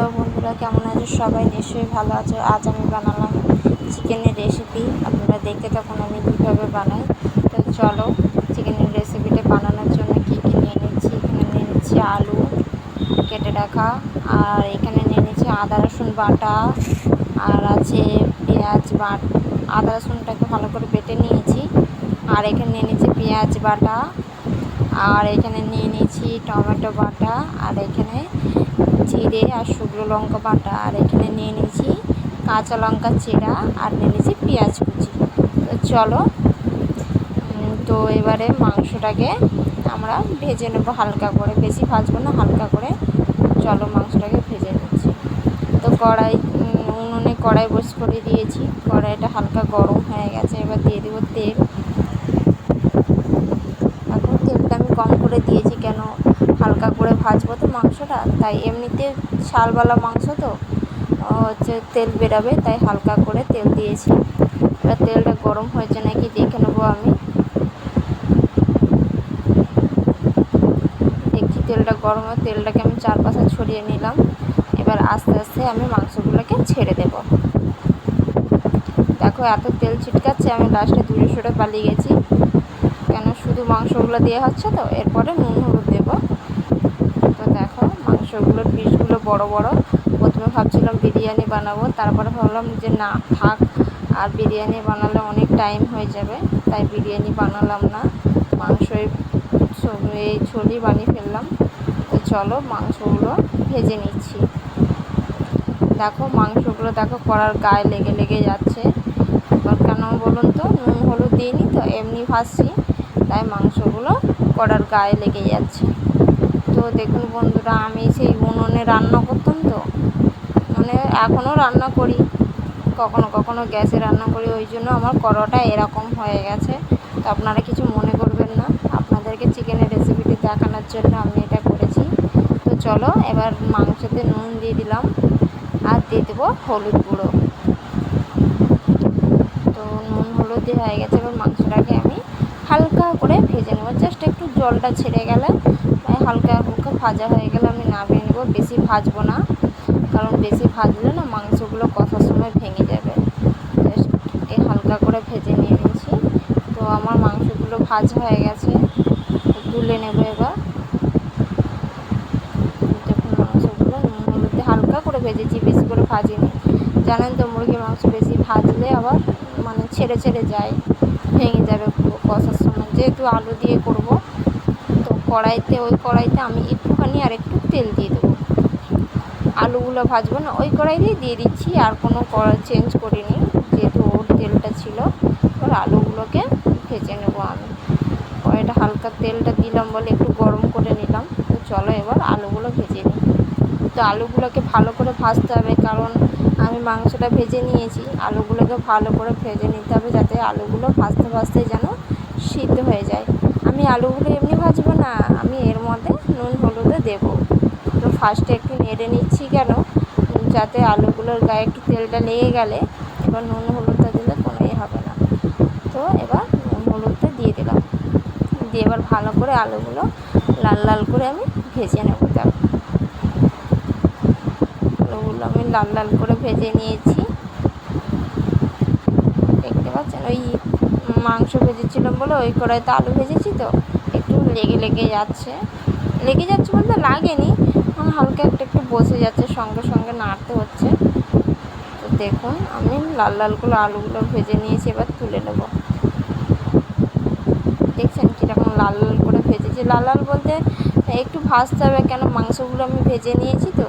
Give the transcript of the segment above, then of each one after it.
Hello বন্ধুরা, কেমন আছো সবাই? নিশ্চয়ই ভালো আছো। আজ আমি বানালাম চিকেনের রেসিপি আপনারা দেখতে তখন আমি কীভাবে বানাই। তো চলো, চিকেনের রেসিপিটা বানানোর জন্য কী কী নিয়ে নিচ্ছি? এখানে নিয়ে নিচ্ছি আলু কেটে রাখা। আর এখানে নিয়ে নিচ্ছি আদা, রসুন বাটা। আর আছে পেঁয়াজ বাট আদা, রসুনটাকে ভালো করে বেটে নিয়েছি। আর এখানে নিয়ে নিচ্ছি পেঁয়াজ বাটা। আর এখানে নিয়ে নিয়েছি টমেটো বাটা, আর এখানে জিরে আর শুকনো লঙ্কা বাটা, আর এখানে নিয়ে নিয়েছি কাঁচা লঙ্কা চেরা, আর নিয়ে নিয়েছি পেঁয়াজ কুচি। তো চলো তো এবারে মাংসটাকে আমরা ভেজে নেব হালকা করে, বেশি ভাজবো না, হালকা করে। চলো মাংসটাকে ভেজে নিচ্ছি। তো কড়াই উনুনে কড়াই বস করে দিয়েছি, কড়াইটা হালকা গরম হয়ে গেছে, এবার দিয়ে দেবো তেল এখন তেলটা আমি কম করে দিয়েছি কেন? হালকা করে ভাজবো তো মাংসটা, তাই এমনিতে শালওয়ালা মাংস তো হচ্ছে তেল বেরাবে, তাই হালকা করে তেল দিয়েছি। এবার তেলটা গরম হয়েছে নাকি দেখে নেব আমি। দেখছি তেলটা গরম হয়, তেলটাকে আমি চারপাশে ছড়িয়ে নিলাম। এবার আস্তে আস্তে আমি মাংসগুলোকে ছেড়ে দেব। দেখো এত তেল ছিটকাচ্ছে, আমি লাস্টে দূরে সরে পালিয়ে গেছি। কেন? শুধু মাংসগুলো দেওয়া হচ্ছে তো, এরপরে নুন, হলুদ দেবো। তো দেখো, মাংসগুলোর পিসগুলো বড় বড়। প্রথমে ভাবছিলাম বিরিয়ানি বানাবো, তারপরে ভাবলাম যে না, থাক, আর বিরিয়ানি বানালে অনেক টাইম হয়ে যাবে, তাই বিরিয়ানি বানালাম না। মাংস এই ছড়ি বানিয়ে ফেললাম। তো চলো মাংসগুলো ভেজে নিচ্ছি। দেখো, মাংসগুলো দেখো কড়ার গায়ে লেগে লেগে যাচ্ছে। কেন বলুন তো, নুন, হলুদ দিইনি তো, এমনি ভাজছি। তাই মাংসগুলো কড়ার গায়ে লেগে যাচ্ছে। তো দেখুন বন্ধুরা, আমি সেই উনুনে রান্না করতাম তো। মানে এখনও রান্না করি, কখনো কখনো গ্যাসে রান্না করি, ওই জন্য আমার কড়াটা এরকম হয়ে গেছে। তো আপনারা কিছু মনে করবেন না, আপনাদেরকে চিকেনের রেসিপিটি দেখানোর জন্য আমি এটা করেছি। তো চলো, এবার মাংসতে নুন দিয়ে দিলাম, আর দিয়ে দেবো হলুদ গুঁড়ো। তো নুন হলুদ দিয়ে হয়ে গেছে, এবার মাংসটাকে হালকা করে ভেজে নেব। জাস্ট একটু জলটা ছেড়ে গেলে হালকা হালকা ভাজা হয়ে গেলে আমি না নামিয়ে নেব। বেশি ভাজবো না, কারণ বেশি ভাজলে না মাংসগুলো কষার সময় ভেঙে যাবে। জাস্ট এই হালকা করে ভেজে নিয়ে নিয়েছি। তো আমার মাংসগুলো ভাজা হয়ে গেছে তুলে নেব এবার। দেখুন মাংসগুলো হলুদে হালকা করে ভেজেছি, বেশি করে ভাজিনি। জানেন তো মুরগির মাংস বেশি ভাজলে আবার মানে ছেড়ে ছেড়ে যায়, ভেঙে যাবে কষার সময় যেহেতু আলু দিয়ে করব, তো কড়াইতে, ওই কড়াইতে আমি একটুখানি আর একটু তেল দিয়ে দেবো। আলুগুলো ভাজবো না, ওই কড়াইতেই দিয়ে দিচ্ছি, আর কোনো কড়াই চেঞ্জ করিনি, যেহেতু ওর তেলটা ছিল, এবার আলুগুলোকে ভেজে নেব আমি। কড়াইটা হালকা তেলটা দিলাম বলে একটু গরম করে নিলাম, তো চলো এবার আলুগুলো ভেজে নিই। তো আলুগুলোকে ভালো করে ভাজতে হবে, কারণ আমি মাংসটা ভেজে নিয়েছি, আলুগুলোকে ভালো করে ভেজে নিতে হবে যাতে আলুগুলো ভাজতে ভাজতে যেন সিদ্ধ হয়ে যায়। আমি আলুগুলো এমনি ভাজবো না, আমি এর মধ্যে নুন হলুদে দেবো। তো ফার্স্টে একটু নেড়ে নিচ্ছি কেন? যাতে আলুগুলোর গায়ে একটু তেলটা লেগে গেলে এবার নুন হলুদটা দিলে কোনো হবে না। তো এবার নুন হলুদটা দিয়ে দিলাম। দিয়ে এবার ভালো করে আলুগুলো লাল লাল করে আমি ভেজে নেব। দেখো আলুগুলো আমি লাল লাল করে ভেজে নিয়েছি দেখতে পাচ্ছেন ওই ভেজেছিলাম বলে ওই কড়াইতে আলু ভেজেছি তো, একটু লেগে লেগে যাচ্ছে। লেগে যাচ্ছে বলতে লাগেনি, এখন হালকা একটু একটু বসে যাচ্ছে, সঙ্গে সঙ্গে নাড়তে হচ্ছে। তো দেখুন, আমি লাল লাল করে আলুগুলো ভেজে নিয়েছি, এবার তুলে নেব। দেখছেন কীরকম লাল লাল করে ভেজেছি। লাল লাল বলতে একটু ভাজতে হবে কেন, মাংসগুলো আমি ভেজে নিয়েছি তো,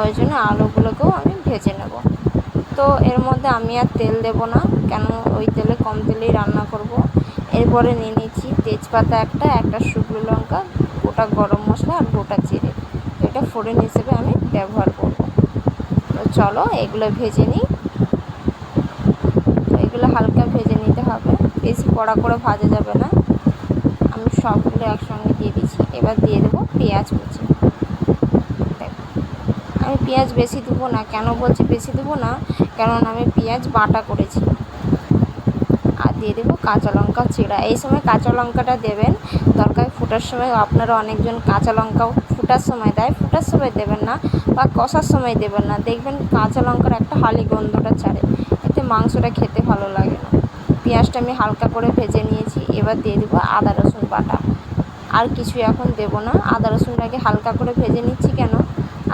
ওই জন্য আলুগুলোকেও আমি ভেজে নেব। তো এর মধ্যে আমি আর তেল দেব না, কেন ওই তেলে কম তেলেই রান্না করব। এরপরে নিয়ে নিচ্ছি তেজপাতা একটা একটা শুকনো লঙ্কা, গোটা গরম মশলা আর গোটা জিরে। এটা ফোড়ন হিসেবে আমি ব্যবহার করব। তো চলো, এগুলো ভেজে নিই। তো এগুলো হালকা ভেজে নিতে হবে। বেশি কড়া করে ভাজা যাবে না। আমি সবগুলো একসঙ্গে দিয়ে দিচ্ছি। এবার দিয়ে দেবো পেঁয়াজ কুচি। আমি পেঁয়াজ বেশি দেবো না। কেন বলছি বেশি দেবো না? কারণ আমি পেঁয়াজ বাটা করেছি। দিয়ে দেবো কাঁচা লঙ্কা চিড়া। এই সময় কাঁচা লঙ্কাটা দেবেন। তরকারি ফোটার সময় আপনারা অনেকজন কাঁচা লঙ্কাও ফুটার সময় দেয়। ফুটার সময় দেবেন না বা কষার সময় দেবেন না। দেখবেন কাঁচা লঙ্কার একটা হালি গন্ধটা ছাড়ে। এতে মাংসটা খেতে ভালো লাগে না। পেঁয়াজটা আমি হালকা করে ভেজে নিয়েছি। এবার দিয়ে দেবো আদা, রসুন বাটা। আর কিছু এখন দেব না। আদা, রসুনটাকে হালকা করে ভেজে নিচ্ছি কেন?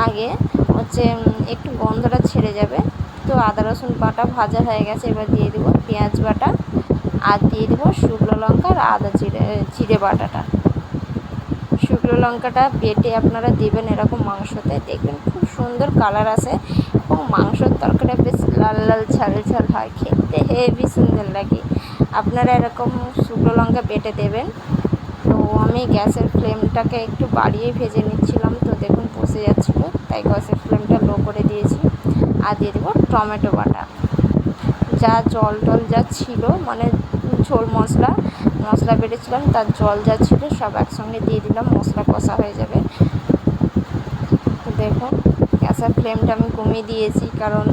আগে হচ্ছে একটু গন্ধটা ছেড়ে যাবে। তো আদা, রসুন বাটা ভাজা হয়ে গেছে। এবার দিয়ে দেবো পেঁয়াজ বাটা। আর দিয়ে দেবো শুকনো লঙ্কা আর আদা জিরে জিরে বাটাটা। শুকনো লঙ্কাটা বেটে আপনারা দেবেন এরকম মাংসতে। দেখবেন খুব সুন্দর কালার আসে এবং মাংসর তরকারিটা বেশ লাল লাল ঝাল ঝাল হয়। খেতে হেভি সুন্দর লাগে। আপনারা এরকম শুকনো লঙ্কা বেটে দেবেন। তো আমি গ্যাসের ফ্লেমটাকে একটু বাড়িয়ে ভেজে নিচ্ছিলাম তো দেখুন বসে যাচ্ছিল। তাই গ্যাসের ফ্লেমটা লো করে দিয়েছি। আর দিয়ে দেবো টমেটো বাটা। যা জল টল যা ছিল মানে ঝোল মশলা মশলা বেটেছিলাম, তার জল যা ছিল সব একসঙ্গে দিয়ে দিলাম, মশলা কষা হয়ে যাবে। তো দেখুন গ্যাসের ফ্লেমটা আমি কমিয়ে দিয়েছি, কারণ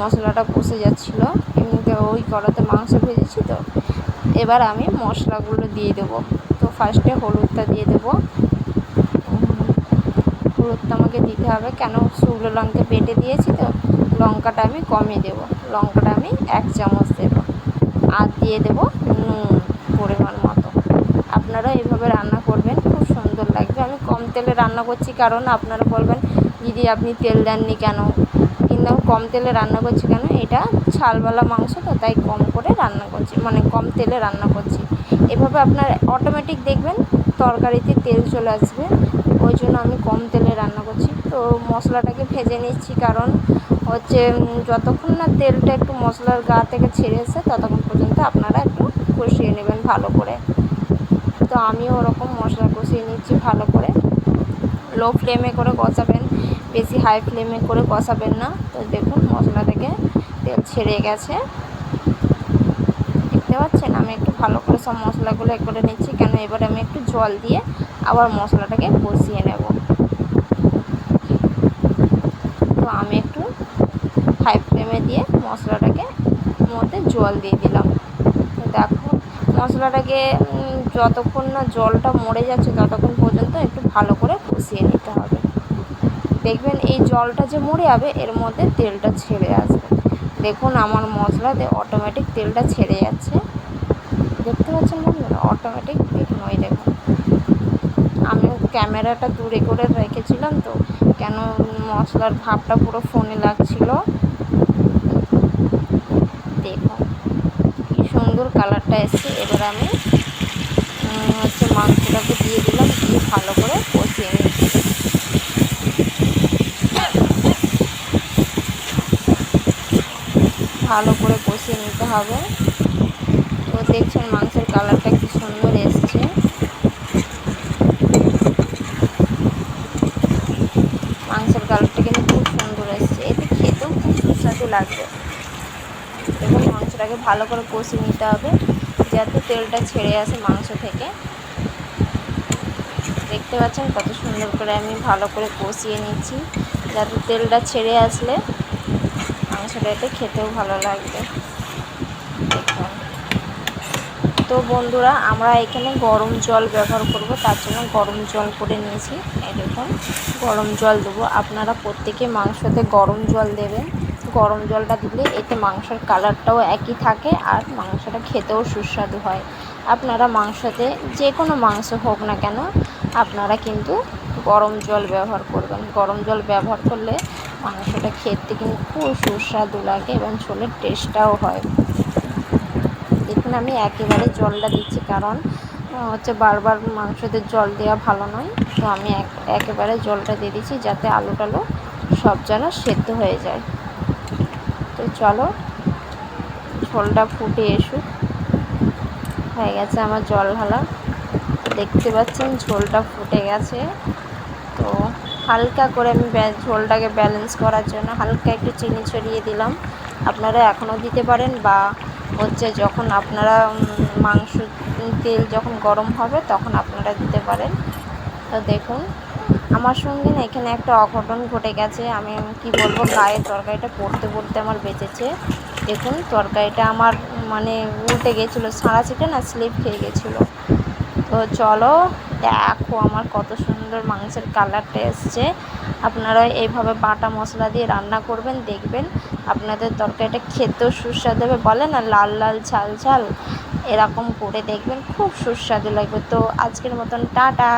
মশলাটা কষে যাচ্ছিল। এমনিতে ওই কড়াতে মাংস ভেজেছি তো। এবার আমি মশলাগুলো দিয়ে দেবো। তো ফার্স্টে হলুদটা দিয়ে দেবো। হলুদটা আমাকে দিতে হবে, কেন শুকনো লঙ্কা বেটে দিয়েছি তো? লঙ্কাটা আমি কমই দেবো। লঙ্কাটা আমি এক চামচ দেবো। আর দিয়ে দেবো নুন পরিমাণ মতো। আপনারা এইভাবে রান্না করবেন, খুব সুন্দর লাগবে। আমি কম তেলে রান্না করছি কারণ আপনারা বলবেন, দিদি, আপনি তেল দেননি কেন? কিন্তু আমি কম তেলে রান্না করছি কেন? এটা ছালওয়ালা মাংস, তো তাই কম করে রান্না করছি মানে কম তেলে রান্না করছি। এভাবে আপনার অটোমেটিক দেখবেন তরকারিতে তেল চলে আসবে। ওই জন্য আমি কম তেলে রান্না করছি। তো মশলাটাকে ভেজে নিচ্ছি কারণ হচ্ছে যতক্ষণ না তেলটা একটু মশলার গা থেকে ছেড়ে এসে ততক্ষণ পর্যন্ত আপনারা একটু কষিয়ে নেবেন ভালো করে। তো আমিও ওরকম মশলা কষিয়ে নিচ্ছি ভালো করে। লো ফ্লেমে করে কষাবেন, বেশি হাই ফ্লেমে করে কষাবেন না। তো দেখুন মশলা থেকে তেল ছেড়ে গেছে। দেখতে পাচ্ছেন? আমি একটু ভালো করে সব মশলাগুলো এ করে নিচ্ছি। কেন এবার আমি একটু জল দিয়ে আবার মশলাটাকে কষিয়ে নেব। তো আমি একটু হাই ফ্লেমে দিয়ে মশলাটাকে মধ্যে জল দিয়ে দিলাম। দেখো, মশলাটাকে যতক্ষণ না জলটা মরে যাচ্ছে ততক্ষণ পর্যন্ত একটু ভালো করে কষিয়ে নিতে হবে। দেখবেন এই জলটা যে মরে যাবে, এর মধ্যে তেলটা ছেড়ে আসবে। দেখুন আমার মশলাতে অটোমেটিক তেলটা ছেড়ে যাচ্ছে। দেখতে পাচ্ছেন বন্ধুরা? অটোমেটিক দেখুন ওই দেখুন। আমি ক্যামেরাটা দূরে করে রেখেছিলাম তো, কেন মশলার ভাবটা পুরো ফোনে লাগছিল। দেখুন, কি সুন্দর কালারটা এসছে। এবার আমি হচ্ছে মাংসটাকে দিয়ে দিলাম, দিয়ে ভালো করে কষিয়ে নিচ্ছি ভালো করে কষিয়ে নিতে হবে। তো দেখছেন মাংসের কালারটা কি সুন্দর এসছে। মাংসের কালারটা কিন্তু খুব সুন্দর এসছে। এতে খেতেও খুব সুস্বাদু লাগবে। দেখুন মাংসটাকে ভালো করে কষিয়ে নিতে হবে, যাতে তেলটা ছেড়ে আসে মাংস থেকে। দেখতে পাচ্ছেন কত সুন্দর করে আমি ভালো করে কষিয়ে নিচ্ছি, যাতে তেলটা ছেড়ে আসলে মাংসটাতে খেতেও ভালো লাগবে। তো বন্ধুরা, আমরা এখানে গরম জল ব্যবহার করব, তার জন্য গরম জল করে নিয়েছি। দেখুন, গরম জল দেবো। আপনারা প্রত্যেকে মাংসতে গরম জল দেবেন। গরম জলটা দিলে এতে মাংসের কালারটাও একই থাকে আর মাংসটা খেতেও সুস্বাদু হয়। আপনারা মাংসতে যে কোনো মাংস হোক না কেন, আপনারা কিন্তু গরম জল ব্যবহার করবেন। গরম জল ব্যবহার করলে মাংসটা খেতে কিন্তু খুব সুস্বাদু লাগে এবং ঝোলের টেস্টটাও হয়। দেখুন, আমি একেবারে জলটা দিচ্ছি কারণ হচ্ছে বারবার মাংসতে জল দেওয়া ভালো নয়। তো আমি এক, একেবারে জলটা দিয়ে দিচ্ছি যাতে আলু টালু সব যেন সেদ্ধ হয়ে যায়। তো চলো, ঝোলটা ফুটে এসুক। হয়ে গেছে আমার জল ঢালা। দেখতে পাচ্ছেন ঝোলটা ফুটে গেছে। হালকা করে আমি ঝোলটাকে ব্যালেন্স করার জন্য হালকা একটু চিনি ছড়িয়ে দিলাম। আপনারা এখনও দিতে পারেন বা হচ্ছে যখন আপনারা মাংস তেল যখন গরম হবে তখন আপনারা দিতে পারেন। তো দেখুন, আমার সঙ্গে না এখানে একটা অঘটন ঘটে গেছে। আমি কি বলব, গায়ে তরকারিটা পড়তে পড়তে আমার বেঁচেছে। দেখুন, তরকারিটা আমার মানে উল্টে গেছিল সাঁড়া ছিটে না স্লিপ খেয়ে গেছিল। তো চলো দেখো আমার কত সুন্দর মাংসের কালারটা এসছে। আপনারা এইভাবে বাটা মশলা দিয়ে রান্না করবেন, দেখবেন আপনাদের তরকারিটা খেতেও সুস্বাদু হবে। বলে না, লাল লাল, ঝাল ঝাল, এরকম করে দেখবেন, খুব সুস্বাদু লাগবে। তো আজকের মতন, টাটা।